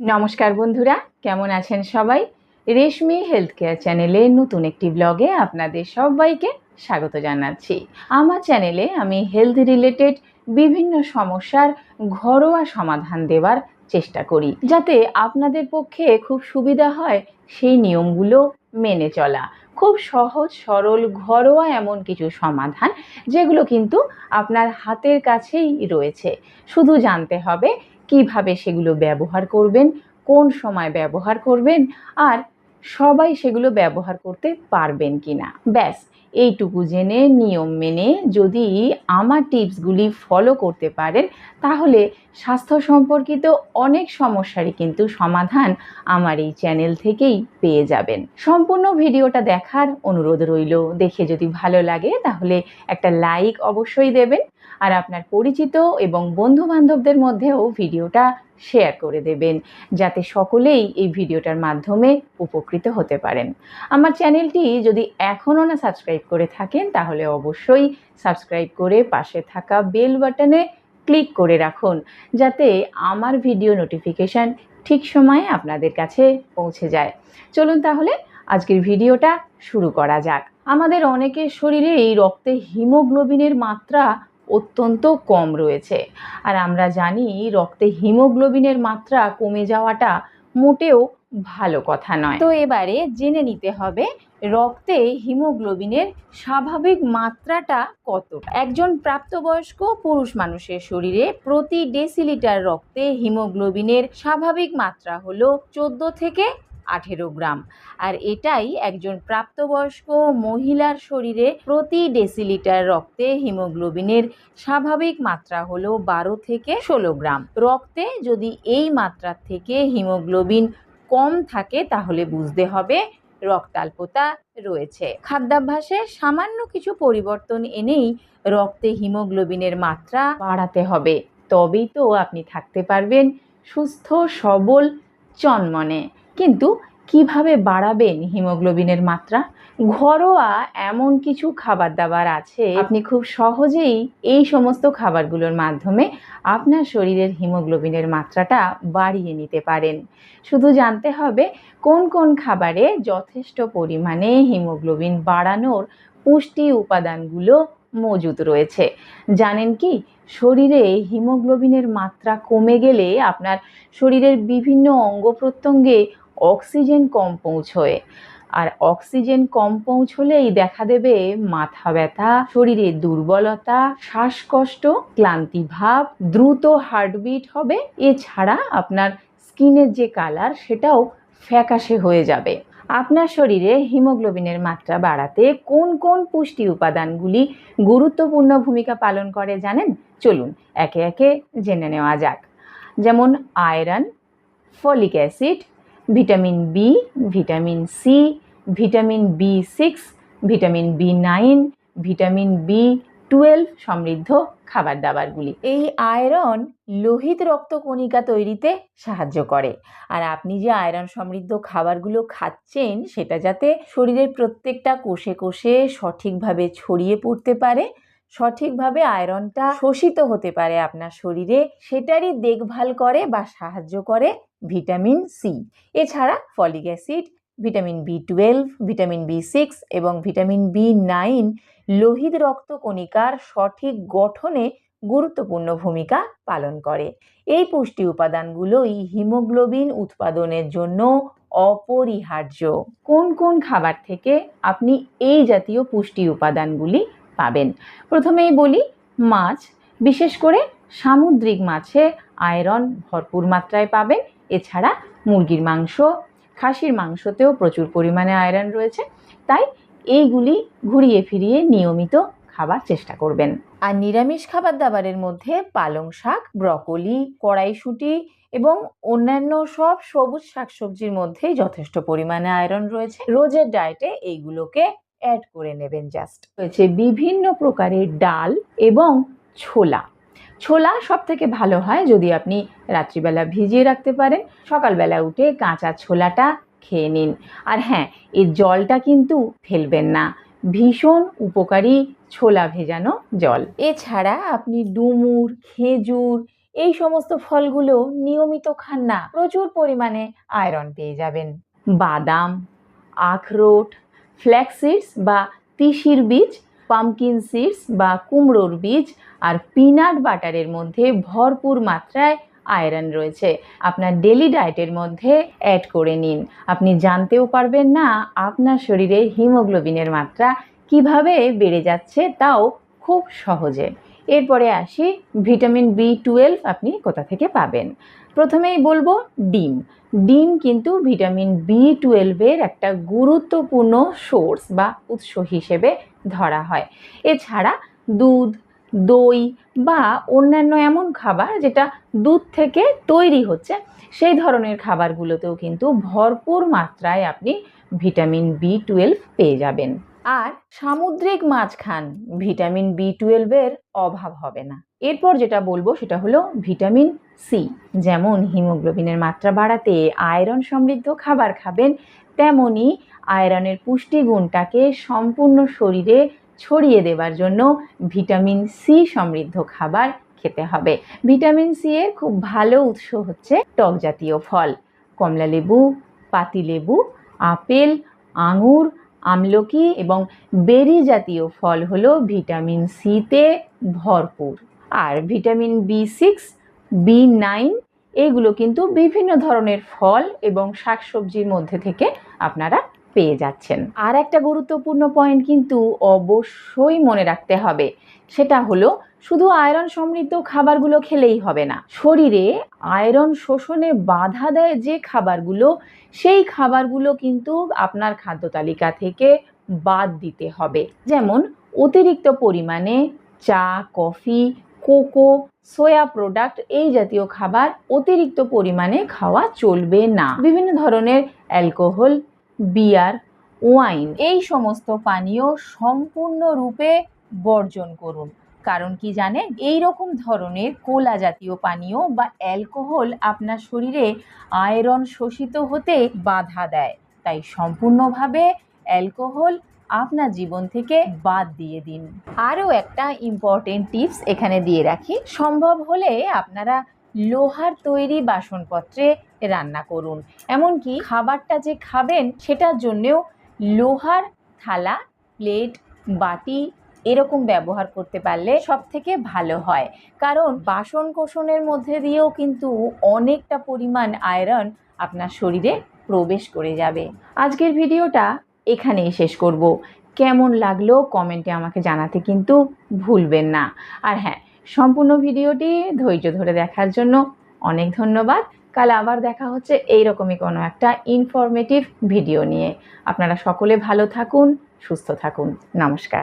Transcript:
নমস্কার বন্ধুরা, কেমন আছেন সবাই? রেশমি হেলথ কেয়ার চ্যানেলে নতুন একটি ব্লগে আপনাদের সবাইকে স্বাগত জানাচ্ছি। আমার চ্যানেলে আমি হেলথ রিলেটেড বিভিন্ন সমস্যার ঘরোয়া সমাধান দেওয়ার চেষ্টা করি, যাতে আপনাদের পক্ষে খুব সুবিধা হয় সেই নিয়মগুলো মেনে চলা। খুব সহজ, সরল, ঘরোয়া এমন কিছু সমাধান, যেগুলো কিন্তু আপনার হাতের কাছেই রয়েছে। শুধু জানতে হবে কীভাবে সেগুলো ব্যবহার করবেন, কোন সময় ব্যবহার করবেন, আর সবাই সেগুলো ব্যবহার করতে পারবেন কি না ব্যাস, এইটুকু জেনে, নিয়ম মেনে যদি আমার টিপসগুলি ফলো করতে পারেন, তাহলে স্বাস্থ্য সম্পর্কিত অনেক সমস্যারই কিন্তু সমাধান আমার এই চ্যানেল থেকেই পেয়ে যাবেন। সম্পূর্ণ ভিডিওটা দেখার অনুরোধ রইল। দেখে যদি ভালো লাগে, তাহলে একটা লাইক অবশ্যই দেবেন। আর আপনার পরিচিত এবং বন্ধু বান্ধবদের মধ্যেও ভিডিওটা শেয়ার করে দেবেন, যাতে সকলেই এই ভিডিওটার মাধ্যমে উপকৃত হতে পারেন। আমার চ্যানেলটি যদি এখনও না সাবস্ক্রাইব করে থাকেন, তাহলে অবশ্যই সাবস্ক্রাইব করে পাশে থাকা বেল বাটনে ক্লিক করে রাখুন, যাতে আমার ভিডিও নোটিফিকেশান ঠিক সময়ে আপনাদের কাছে পৌঁছে যায়। চলুন তাহলে আজকের ভিডিওটা শুরু করা যাক। আমাদের অনেকের শরীরে এই রক্তে হিমোগ্লোবিনের মাত্রা অত্যন্ত কম রয়েছে। আর আমরা জানি রক্তে হিমোগ্লোবিনের মাত্রা কমে যাওয়াটা মোটেও ভালো কথা নয়। তো এবারে জেনে নিতে হবে রক্তে হিমোগ্লোবিনের স্বাভাবিক মাত্রাটা কত একজন প্রাপ্তবয়স্ক পুরুষ মানুষের শরীরে প্রতি ডেসিলিটার রক্তে হিমোগ্লোবিনের স্বাভাবিক মাত্রা হলো চোদ্দ থেকে আঠেরো গ্রাম। আর এটাই একজন প্রাপ্তবয়স্ক মহিলার শরীরে প্রতি ডেসিলিটার রক্তে হিমোগ্লোবিনের স্বাভাবিক মাত্রা হলো বারো থেকে ষোলো গ্রাম। রক্তে যদি এই মাত্রার থেকে হিমোগ্লোবিন কম থাকে, তাহলে বুঝতে হবে রক্তাল্পতা রয়েছে। খাদ্যাভ্যাসে সামান্য কিছু পরিবর্তন এনেই রক্তে হিমোগ্লোবিনের মাত্রা বাড়াতে হবে। তবেই তো আপনি থাকতে পারবেন সুস্থ, সবল চনমনে। কিন্তু কীভাবে বাড়াবেন হিমোগ্লোবিনের মাত্রা? ঘরোয়া এমন কিছু খাবার দাবার আছে, আপনি খুব সহজেই এই সমস্ত খাবারগুলোর মাধ্যমে আপনার শরীরের হিমোগ্লোবিনের মাত্রাটা বাড়িয়ে নিতে পারেন। শুধু জানতে হবে কোন কোন খাবারে যথেষ্ট পরিমাণে হিমোগ্লোবিন বাড়ানোর পুষ্টি উপাদানগুলো মজুদ রয়েছে। জানেন কি, শরীরে হিমোগ্লোবিনের মাত্রা কমে গেলে আপনার শরীরের বিভিন্ন অঙ্গ প্রত্যঙ্গে অক্সিজেন কম পৌঁছয়। আর অক্সিজেন কম পৌঁছলেই দেখা দেবে মাথা ব্যথা শরীরে দুর্বলতা, শ্বাসকষ্ট, ক্লান্তি ভাব, দ্রুত হার্টবিট হবে। এছাড়া আপনার স্কিনের যে কালার, সেটাও ফ্যাকাশে হয়ে যাবে। আপনার শরীরে হিমোগ্লোবিনের মাত্রা বাড়াতে কোন কোন পুষ্টি উপাদানগুলি গুরুত্বপূর্ণ ভূমিকা পালন করে জানেন? চলুন একে একে জেনে নেওয়া যাক। যেমন iron, folic acid vitamin B, vitamin C, vitamin B six, vitamin B nine, vitamin B twelve সমৃদ্ধ খাবার দাবারগুলি এই আয়রন লোহিত রক্তকণিকা তৈরিতে সাহায্য করে। আর আপনি যে আয়রন সমৃদ্ধ খাবারগুলো খাচ্ছেন, সেটা যাতে শরীরের প্রত্যেকটা কোষে কোষে সঠিকভাবে ছড়িয়ে পড়তে পারে, সঠিকভাবে আয়রনটা শোষিত হতে পারে আপনার শরীরে, সেটারই দেখভাল করে বা সাহায্য করে ভিটামিন সি এছাড়া folic acid, vitamin B twelve vitamin B six এবং ভিটামিন বি নাইন লোহিত রক্তকণিকার সঠিক গঠনে গুরুত্বপূর্ণ ভূমিকা পালন করে। এই পুষ্টি উপাদানগুলোই হিমোগ্লোবিন উৎপাদনের জন্য অপরিহার্য। কোন কোন খাবার থেকে আপনি এই জাতীয় পুষ্টি উপাদানগুলি পাবেন? প্রথমেই বলি, মাছ। বিশেষ করে সামুদ্রিক মাছে আয়রন ভরপুর মাত্রায় পাবেন এছাড়া মুরগির মাংস, খাসির মাংসতেও প্রচুর পরিমাণে আয়রন রয়েছে, তাই এইগুলি ঘুরিয়ে ফিরিয়ে নিয়মিত খাবার চেষ্টা করবেন। আর নিরামিষ খাবার দাবারের মধ্যে পালং শাক, ব্রকলি, কড়াইশুঁটি এবং অন্যান্য সব সবুজ শাকসবজির মধ্যেই যথেষ্ট পরিমাণে আয়রন রয়েছে। রোজের ডায়েটে এইগুলোকে অ্যাড করে নেবেন জাস্ট রয়েছে বিভিন্ন প্রকারের ডাল এবং ছোলা। ছোলা সব থেকে ভালো হয় যদি আপনি রাত্রিবেলা ভিজিয়ে রাখতে পারেন। সকালবেলা উঠে কাঁচা ছোলাটা খেয়ে নিন। আর হ্যাঁ এর জলটা কিন্তু ফেলবেন না। ভীষণ উপকারী ছোলা ভেজানো জল। এছাড়া আপনি ডুমুর, খেজুর এই সমস্ত ফলগুলো নিয়মিত খান না, প্রচুর পরিমাণে আয়রন পেয়ে যাবেন। বাদাম, আখরোট, ফ্ল্যাক্স সিডস বা তিসির বীজ পামকিন সিডস বা কুমড়োর বীজ আর পিনাট বাটারের মধ্যে ভরপুর মাত্রায় আয়রন রয়েছে। আপনার ডেলি ডায়েটের মধ্যে অ্যাড করে নিন। আপনি জানতেও পারবেন না আপনার শরীরে হিমোগ্লোবিনের মাত্রা কীভাবে বেড়ে যাচ্ছে তাও খুব সহজে। এরপরে আসি ভিটামিন বি টুয়েলভ আপনি কোথা থেকে পাবেন? প্রথমেই বলব ডিম। ডিম কিন্তু ভিটামিন বি টুয়েলভের একটা গুরুত্বপূর্ণ সোর্স বা উৎস হিসেবে ধরা হয়। এছাড়া দুধ, দই বা অন্যান্য এমন খাবার যেটা দুধ থেকে তৈরি হচ্ছে, সেই ধরনের খাবারগুলোতেও কিন্তু ভরপুর মাত্রায় আপনি ভিটামিন বি টুয়েলভ পেয়ে যাবেন। আর সামুদ্রিক মাছ খান ভিটামিন বি টুয়েলভের অভাব হবে না। এরপর যেটা বলব সেটা হলো ভিটামিন সি যেমন হিমোগ্লোবিনের মাত্রা বাড়াতে আয়রন সমৃদ্ধ খাবার খাবেন তেমনই আয়রনের পুষ্টিগুণটাকে সম্পূর্ণ শরীরে ছড়িয়ে দেওয়ার জন্য ভিটামিন সি সমৃদ্ধ খাবার খেতে হবে। ভিটামিন সি এর খুব ভালো উৎস হচ্ছে টক জাতীয় ফল। কমলা লেবু পাতিলেবু আপেল, আঙুর, আমলকি এবং বেরি জাতীয় ফল হলো ভিটামিন সিতে ভরপুর। আর vitamin B six B nine এগুলো কিন্তু বিভিন্ন ধরনের ফল এবং শাকসবজির মধ্যে থেকে আপনারা পেয়ে যাচ্ছেন। আর একটা গুরুত্বপূর্ণ পয়েন্ট কিন্তু অবশ্যই মনে রাখতে হবে, সেটা হলো শুধু আয়রন সমৃদ্ধ খাবারগুলো খেলেই হবে না, শরীরে আয়রন শোষণে বাধা দেয় যে খাবারগুলো, সেই খাবারগুলো কিন্তু আপনার খাদ্য তালিকা থেকে বাদ দিতে হবে। যেমন অতিরিক্ত পরিমাণে চা, কফি, কোকো, সোয়া প্রোডাক্ট এই জাতীয় খাবার অতিরিক্ত পরিমাণে খাওয়া চলবে না। বিভিন্ন ধরনের অ্যালকোহল বিয়ার, ওয়াইন এই সমস্ত পানীয় সম্পূর্ণরূপে বর্জন করুন। কারণ কি জানেন? এই রকম ধরনের কোলা জাতীয় পানীয় বা অ্যালকোহল আপনার শরীরে আয়রন শোষিত হতে বাধা দেয়। তাই সম্পূর্ণভাবে অ্যালকোহল আপনার জীবন থেকে বাদ দিয়ে দিন। আরও একটা ইম্পর্টেন্ট টিপস এখানে দিয়ে রাখি। সম্ভব হলে আপনারা লোহার তৈরি বাসনপত্রে রান্না করুন। এমনকি খাবারটা যে খাবেন, সেটার জন্যেও লোহার থালা, প্লেট, বাটি এরকম ব্যবহার করতে পারলে সব থেকে ভালো হয়। কারণ বাসন কোসনের মধ্যে দিয়েও কিন্তু অনেকটা পরিমাণ আয়রন আপনার শরীরে প্রবেশ করে যাবে। আজকের ভিডিওটা এখানেই শেষ করব। কেমন লাগল কমেন্টে আমাকে জানাতে কিন্তু ভুলবেন না। আর হ্যাঁ সম্পূর্ণ ভিডিওটি ধৈর্য ধরে দেখার জন্য অনেক ধন্যবাদ। কাল আবার দেখা হচ্ছে এই রকমই কোনো একটা ইনফরমেটিভ ভিডিও নিয়ে। আপনারা সকলে ভালো থাকুন, সুস্থ থাকুন। নমস্কার।